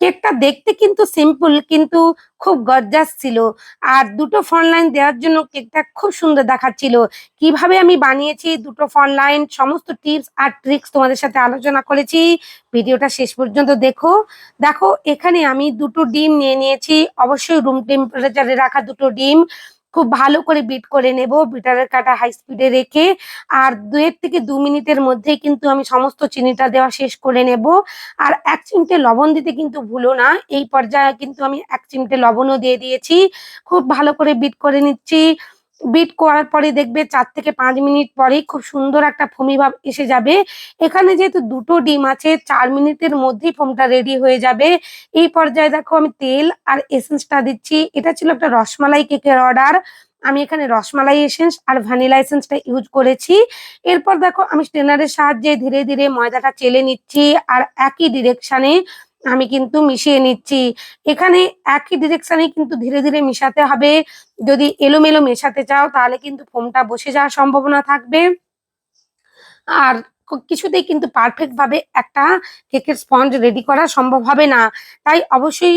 কেকটা দেখতে কিন্তু সিম্পল কিন্তু খুব গজ্জাস ছিল। আর দুটো ফ্রন্ট লাইন দেওয়ার জন্য কেকটা খুব সুন্দর দেখাচ্ছিল। কীভাবে আমি বানিয়েছি দুটো ফ্রন্ট লাইন সমস্ত টিপস আর ট্রিক্স তোমাদের সাথে আলোচনা করেছি, ভিডিওটা শেষ পর্যন্ত দেখো। দেখো, এখানে আমি দুটো ডিম নিয়ে নিয়েছি। অবশ্যই রুম টেম্পারেচারে রাখা দুটো ডিম। খুব ভালো করে বিট করে নেব বিটারের কাটা হাই স্পিডে রেখে, আর দুয়ের থেকে দু মিনিটের মধ্যে কিন্তু আমি সমস্ত চিনিটা দেওয়া শেষ করে নেব। আর এক চিমটে লবণ দিতে কিন্তু ভুলো না, এই পর্যায়ে কিন্তু আমি এক চিমটে লবণও দিয়ে দিয়েছি। খুব ভালো করে বিট করে নিচ্ছি। বিট করার পরে দেখবে চার থেকে পাঁচ মিনিট পরেই খুব সুন্দর একটা ফোমি ভাব এসে যাবে। এখানে যেহেতু দুটো ডিম আছে, চার মিনিটের মধ্যেই ফোমটা রেডি হয়ে যাবে। এই পর্যায়ে দেখো আমি তেল আর এসেন্সটা দিচ্ছি। এটা ছিল একটা রসমালাই কেকের অর্ডার আমি এখানে রসমালাই এসেন্স আর ভ্যানিলা এসেন্সটা ইউজ করেছি। এরপর দেখো আমি স্টেনারের সাহায্যে ধীরে ধীরে ময়দাটা চেলে নিচ্ছি আর একই ডিরেকশনে আমি কিন্তু মিশিয়ে নিচ্ছি। এখানে একই ডিরেকশনে কিন্তু ধীরে ধীরে মিশাতে হবে। যদি এলোমেলো মেশাতে চাও তাহলে কিন্তু ফোমটা বসে যাওয়ার সম্ভাবনা থাকবে। আর কিছুতেই কিন্তু পারফেক্ট ভাবে একটা কেকের স্পঞ্জ রেডি করা সম্ভব হবে না। তাই অবশ্যই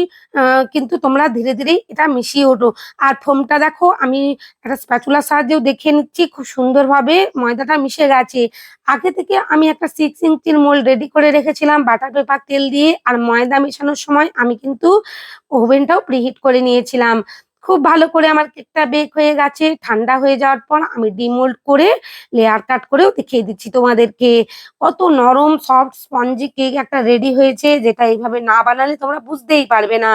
কিন্তু তোমরা ধীরে ধীরে এটা মিশিয়ে ওঠো। আর ফোমটা দেখো, আমি একটা স্প্যাচুলার সাহায্যেও দেখে নিচ্ছি, খুব সুন্দরভাবে ময়দাটা মিশে গেছে। আগে থেকে আমি একটা সিক্স ইঞ্চির মোল রেডি করে রেখেছিলাম বাটার পেপার তেল দিয়ে, আর ময়দা মেশানোর সময় আমি কিন্তু ওভেনটাও প্রিহিট করে নিয়েছিলাম। খুব ভালো করে আমার কেকটা বেক হয়ে গেছে। ঠান্ডা হয়ে যাওয়ার পর আমি ডিমোল্ড করে লেয়ার কাট করেও দেখিয়ে দিচ্ছি তোমাদেরকে। কত নরম সফট স্পঞ্জি কেক একটা রেডি হয়েছে, যেটা এইভাবে না বানালে তোমরা বুঝতেই পারবে না।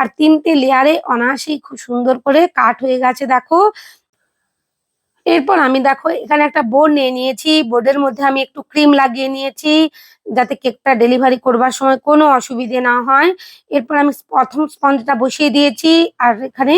আর তিনটে লেয়ারে অনায়াসেই খুব সুন্দর করে কাট হয়ে গেছে, দেখো। এরপর আমি দেখো, এখানে একটা বোর্ড নিয়ে নিয়েছি। বোর্ডের মধ্যে আমি একটু ক্রিম লাগিয়ে নিয়েছি, যাতে কেকটা ডেলিভারি করবার সময় কোনো অসুবিধে না হয়। এরপর আমি প্রথম স্পঞ্জটা বসিয়ে দিয়েছি, আর এখানে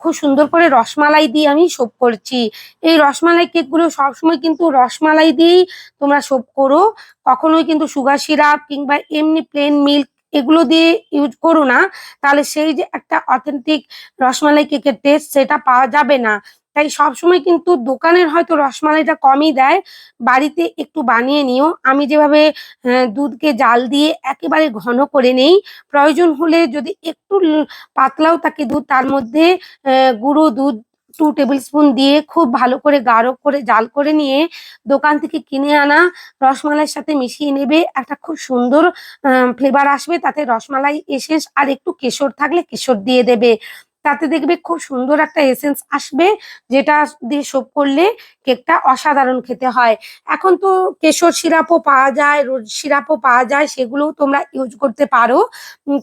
খুব সুন্দর করে রসমালাই দিয়ে আমি সোপ করছি। এই রসমালাই কেকগুলো সবসময় কিন্তু রসমালাই দিয়েই তোমরা সোপ করো। কখনোই কিন্তু সুগার সিরাপ কিংবা এমনি প্লেন মিল্ক এগুলো দিয়ে ইউজ করো না। তাহলে সেই যে একটা অথেন্টিক রসমালাই কেকের টেস্ট সেটা পাওয়া যাবে না। তাই সবসময় কিন্তু দোকানের হয়তো রসমালাইটা কমই দেয়। বাড়িতে একটু বানিয়ে নিও। আমি যেভাবে দুধকে জাল দিয়ে একেবারে ঘন করে নেই। প্রয়োজন হলে যদি একটু পাতলাও থাকে দুধ, তার মধ্যে গুঁড়ো দুধ টু টেবিল স্পুন দিয়ে খুব ভালো করে গাঢ় করে জাল করে নিয়ে দোকান থেকে কিনে আনা, রসমালাইয়ের সাথে মিশিয়ে নেবে। একটা খুব সুন্দর ফ্লেভার আসবে। তাতে রসমালাই এসে আর একটু কেশর থাকলে কেশর দিয়ে দেবে। তাতে দেখবে খুব সুন্দর একটা এসেন্স আসবে, যেটা দিয়ে সোপ করলে কেকটা অসাধারণ খেতে হয়। এখন তো কেশর সিরাপও পাওয়া যায়, রোজ সিরাপও পাওয়া যায়, সেগুলোও তোমরা ইউজ করতে পারো।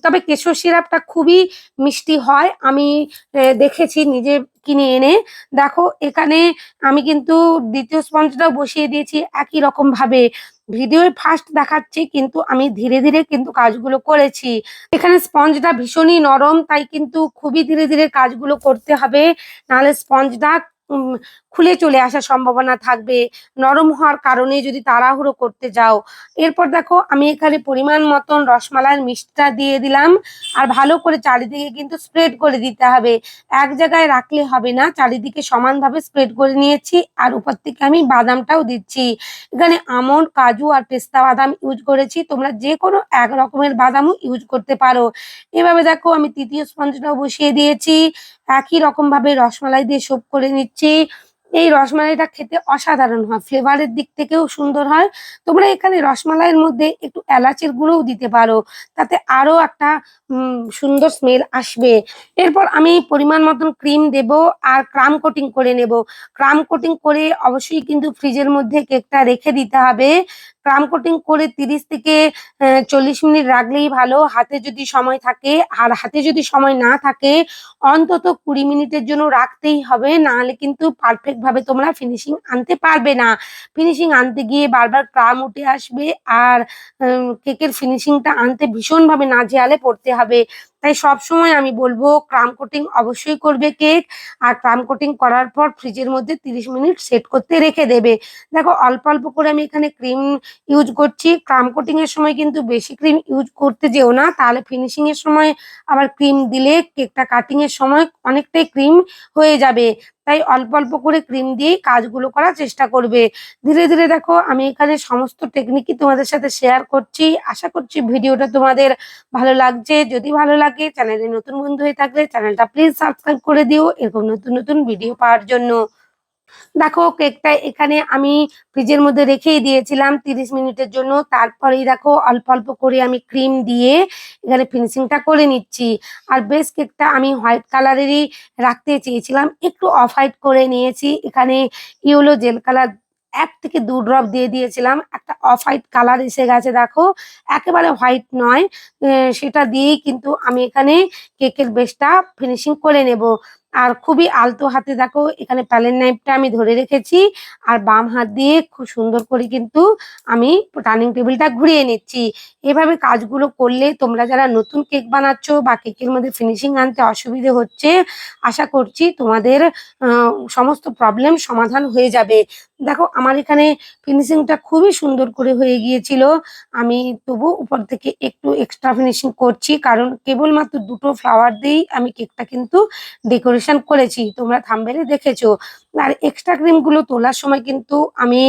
তবে কেশর সিরাপটা খুবই মিষ্টি হয়। আমি দেখেছি নিজে কিনে এনে। দেখো, এখানে আমি কিন্তু দ্বিতীয় স্পঞ্জটাও বসিয়ে দিয়েছি একই রকম ভাবে ভিডিওয় ফার্স্ট দেখাচ্ছি, কিন্তু আমি ধীরে ধীরে কিন্তু কাজগুলো করেছি। এখানে স্পঞ্জটা ভীষণই নরম, তাই কিন্তু খুবই ধীরে ধীরে কাজগুলো করতে হবে। নাহলে স্পঞ্জটা খুলে চলে আসার সম্ভাবনা থাকবে। নরম হওয়ার কারণে যদি তাড়াহুড়ো করতে যাও। এরপর দেখো, আমি এখানে পরিমাণ মতন রসমালাইয়ের মিষ্টিটা দিয়ে দিলাম। আর ভালো করে চারিদিকে কিন্তু স্প্রেড করে দিতে হবে। এক জায়গায় রাখলে হবে না, চারিদিকে সমানভাবে স্প্রেড করে নিয়েছি। আর উপর থেকে আমি বাদামটাও দিচ্ছি। এখানে আমন্ড, কাজু আর পেস্তা বাদাম ইউজ করেছি। তোমরা যে কোনো এক রকমের বাদামও ইউজ করতে পারো। এভাবে দেখো, আমি তৃতীয় স্পঞ্জটাও বসিয়ে দিয়েছি। একই রকম ভাবে রসমালাই দিয়ে সোপ করে নিচ্ছি। এই রসমালাইটা খেতে অসাধারণ হয় ফ্লেভারের দিক থেকেও সুন্দর হয়। তোমরা এখানে রসমালাইয়ের মধ্যে একটু এলাচের গুঁড়োও দিতে পারো, তাতে আরও একটা সুন্দর স্মেল আসবে। এরপর আমি পরিমাণ মতন ক্রিম দেব আর ক্রাম কোটিং করে নেব। ক্রাম কোটিং করে অবশ্যই কিন্তু ফ্রিজের মধ্যে কেকটা রেখে দিতে হবে। ক্রাম কোটিং করে তিরিশ থেকে চল্লিশ মিনিট রাখলেই ভালো। হাতে যদি সময় থাকে, আর হাতে যদি সময় না থাকে, অন্তত কুড়ি মিনিটের জন্য রাখতেই হবে। নাহলে কিন্তু পারফেক্ট ভাবে তোমরা ফিনিশিং আনতে পারবে না। ফিনিশিং আনতে গিয়ে বারবার ক্রাম উঠে আসবে, আর কেকের ফিনিশিংটা আনতে ভীষণভাবে নাজেহালে পড়তে হবে। তাই সব সময় আমি বলব ক্রাম কোটিং অবশ্যই করবে কেক আর ক্রাম কোটিং করার পর ফ্রিজের মধ্যে তিরিশ মিনিট সেট করতে রেখে দেবে। দেখো, অল্প অল্প করে আমি এখানে ক্রিম ইউজ করছি। ক্রাম কোটিং এর সময় কিন্তু বেশি ক্রিম ইউজ করতে যেও না। তাহলে ফিনিশিং এর সময় আবার ক্রিম দিলে কেকটা কাটিং এর সময় অনেকটাই ক্রিম হয়ে যাবে। তাই অল্প অল্প করে ক্রিম দিয়েই কাজগুলো করার চেষ্টা করবে। ধীরে ধীরে দেখো, আমি এখানে সমস্ত টেকনিকই তোমাদের সাথে শেয়ার করছি। আশা করছি ভিডিওটা তোমাদের ভালো লাগছে। যদি ভালো লাগে, চ্যানেলে নতুন বন্ধু হয়ে থাকলে চ্যানেলটা প্লিজ সাবস্ক্রাইব করে দিও। এরকম নতুন নতুন ভিডিও পাওয়ার জন্য। দেখো কেকটা এখানে আমি ফ্রিজের মধ্যে রেখেই দিয়েছিলাম তিরিশ মিনিটের জন্য। তারপরেই দেখো অল্প অল্প করে আমি ক্রিম দিয়ে এখানে ফিনিশিংটা করে নিচ্ছি। আর বেশ কেকটা আমি হোয়াইট কালারেরই রাখতে চেয়েছিলাম। একটু অফ হোয়াইট করে নিয়েছি। এখানে ইয়েলো জেল কালার এক থেকে দু ড্রপ দিয়ে দিয়েছিলাম। একটা অফ হোয়াইট কালার এসে গেছে দেখো। একেবারে হোয়াইট নয়। সেটা দিয়েই কিন্তু আমি এখানে কেকের বেসটা ফিনিশিং করে নেব। আর খুবই আলতো হাতে দেখো, এখানে প্যালেন নাইফটা আমি ধরে রেখেছি, আর বাম হাত দিয়ে খুব সুন্দর করে কিন্তু আমি টার্নিং টেবিলটা ঘুরিয়ে নিচ্ছি। এভাবে কাজগুলো করলে তোমরা যারা নতুন কেক বানাচ্ছ বা কেকের মধ্যে ফিনিশিং আনতে অসুবিধে হচ্ছে, আশা করছি তোমাদের সমস্ত প্রবলেম সমাধান হয়ে যাবে। দেখো, আমার এখানে ফিনিশিংটা খুবই সুন্দর করে হয়ে গিয়েছিল। আমি তবু উপর থেকে একটু এক্সট্রা ফিনিশিং করছি, কারণ কেবলমাত্র দুটো ফ্লাওয়ার দিয়েই আমি কেকটা কিন্তু ডেকোরেশন করেছি, তোমরা থাম্বেলে দেখেছ। আর এক্সট্রা ক্রিমগুলো তোলার সময় কিন্তু আমি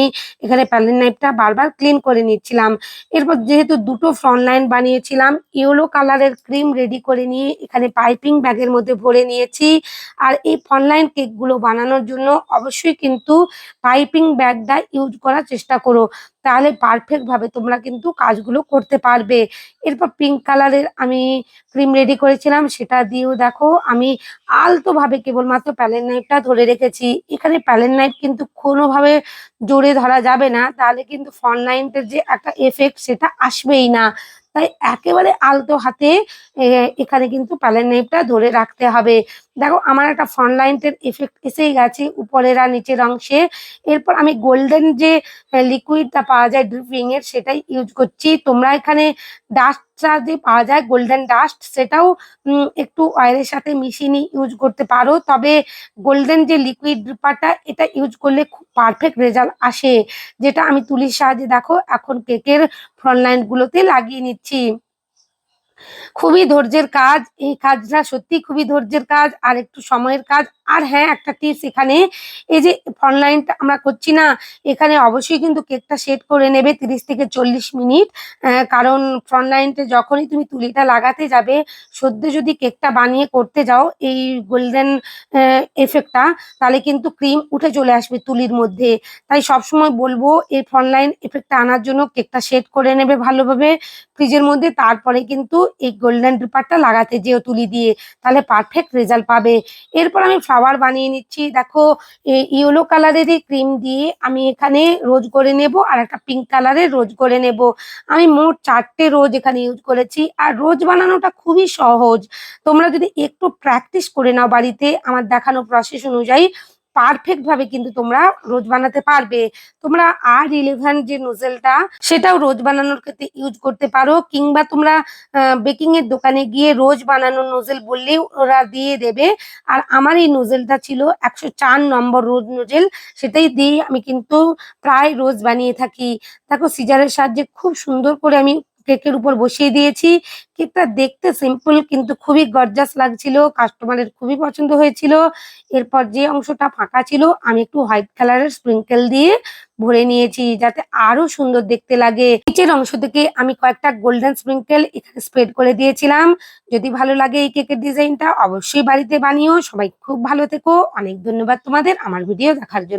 এখানে প্যালেন নাইফটা বারবার ক্লিন করে নিচ্ছিলাম। এরপর যেহেতু দুটো ফ্রন্ট লাইন বানিয়েছিলাম ইয়েলো কালারের ক্রিম রেডি করে নিয়ে এখানে পাইপিং ব্যাগের মধ্যে ভরে নিয়েছি। আর এই ফ্রন্ট লাইন কেকগুলো বানানোর জন্য অবশ্যই কিন্তু পাইপিং ব্যাগটা ইউজ করার চেষ্টা করো। তাহলে পারফেক্ট ভাবে তোমরা কিন্তু কাজগুলো করতে পারবে। এরপর পিঙ্ক কালারের আমি ক্রিম রেডি করেছিলাম, সেটা দিয়েও দেখো আমি আলতো ভাবে কেবলমাত্র প্যালেন নাইফটা ধরে রেখেছি। এখানে প্যালেন নাইফ কিন্তু কোনোভাবে জোরে ধরা যাবে না, তাহলে কিন্তু ফ্রন্ট লাইনটার যে একটা এফেক্ট সেটা আসবেই না। তাই একেবারে আলতো হাতে এখানে কিন্তু প্যালেন নাইফটা ধরে রাখতে হবে। দেখো, আমার একটা ফ্রন্ট লাইনটার এফেক্ট এসেই গেছে, উপরের আর নিচের অংশে। এরপর আমি গোল্ডেন যে লিকুইডটা পাওয়া যায় ড্রিপিং এর, সেটাই ইউজ করছি। তোমরা এখানে ডাস্টটা যে পাওয়া যায় গোল্ডেন ডাস্ট সেটাও একটু অয়েলের সাথে মিশিয়ে নিয়ে ইউজ করতে পারো। তবে গোল্ডেন যে লিকুইড ড্রিপারটা এটা ইউজ করলে খুব পারফেক্ট রেজাল্ট আসে। যেটা আমি তুলির সাহায্যে দেখো, এখন কেকের ফ্রন্ট লাইন গুলোতে লাগিয়ে নিচ্ছি। খুবই ধৈর্যের কাজ, এই কাজটা সত্যি খুবই ধৈর্যের কাজ, আর একটু সময়ের কাজ। আর হ্যাঁ একটা টিপস এখানে, এই যে ফ্রন্ট আমরা করছি না, এখানে অবশ্যই কিন্তু কেকটা সেট করে নেবে তিরিশ থেকে চল্লিশ মিনিট। কারণ ফ্রন্ট যখনই তুমি তুলিটা লাগাতে যাবে, সদ্য যদি কেকটা বানিয়ে করতে যাও, এই গোল্ডেন এফেক্টটা তাহলে কিন্তু ক্রিম উঠে চলে আসবে তুলির মধ্যে। তাই সবসময় বলব, এই ফ্রন্ট লাইন এফেক্টটা আনার জন্য কেকটা সেট করে নেবে ভালোভাবে ফ্রিজের মধ্যে, তারপরে কিন্তু এই গোল্ডেন ড্রিপারটা লাগাতে যেও তুলি দিয়ে, তাহলে পারফেক্ট রেজাল্ট পাবে। এরপর আমি ফ্লাওয়ার বানিয়ে নিচ্ছি। দেখো ইয়েলো কালারেরই ক্রিম দিয়ে আমি এখানে রোজ করে নেব আর একটা পিঙ্ক কালারের রোজ করে নেব। আমি মোট চারটে রোজ এখানে ইউজ করেছি। আর রোজ বানানোটা খুবই সহজ। তোমরা যদি একটু প্র্যাকটিস করে নাও বাড়িতে, আমার দেখানো প্রসেস অনুযায়ী পারফেক্ট ভাবে কিন্তু তোমরা রোজ বানাতে পারবে। তোমরা আর ইলেভেন যে নোজেলটা সেটাও রোজ বানানোর ক্ষেত্রে ইউজ করতে পারো, কিংবা তোমরা বেকিং এর দোকানে গিয়ে রোজ বানানোর নোজেল বললেও ওরা দিয়ে দেবে। আর আমার এই নোজেলটা ছিল একশো চার নম্বর রোজ নোজেল সেটাই দিয়ে আমি কিন্তু প্রায় রোজ বানিয়ে থাকি। দেখো সিজারের সাহায্যে খুব সুন্দর করে আমি কেকের উপর বসিয়ে দিয়েছি। কেকটা দেখতে সিম্পল কিন্তু খুবই গর্জাস লাগছিল কাস্টমারের খুবই পছন্দ হয়েছিল। এরপর যে অংশটা ফাঁকা ছিল, আমি একটু হোয়াইট কালারের স্প্রিঙ্কেল দিয়ে ভরে নিয়েছি যাতে আরও সুন্দর দেখতে লাগে। নিচের অংশ থেকে আমি কয়েকটা গোল্ডেন স্প্রিঙ্কেল এখানে স্প্রেড করে দিয়েছিলাম। যদি ভালো লাগে এই কেকের ডিজাইনটা অবশ্যই বাড়িতে বানিও। সবাই খুব ভালো থেকো। অনেক ধন্যবাদ তোমাদের আমার ভিডিও দেখার জন্য।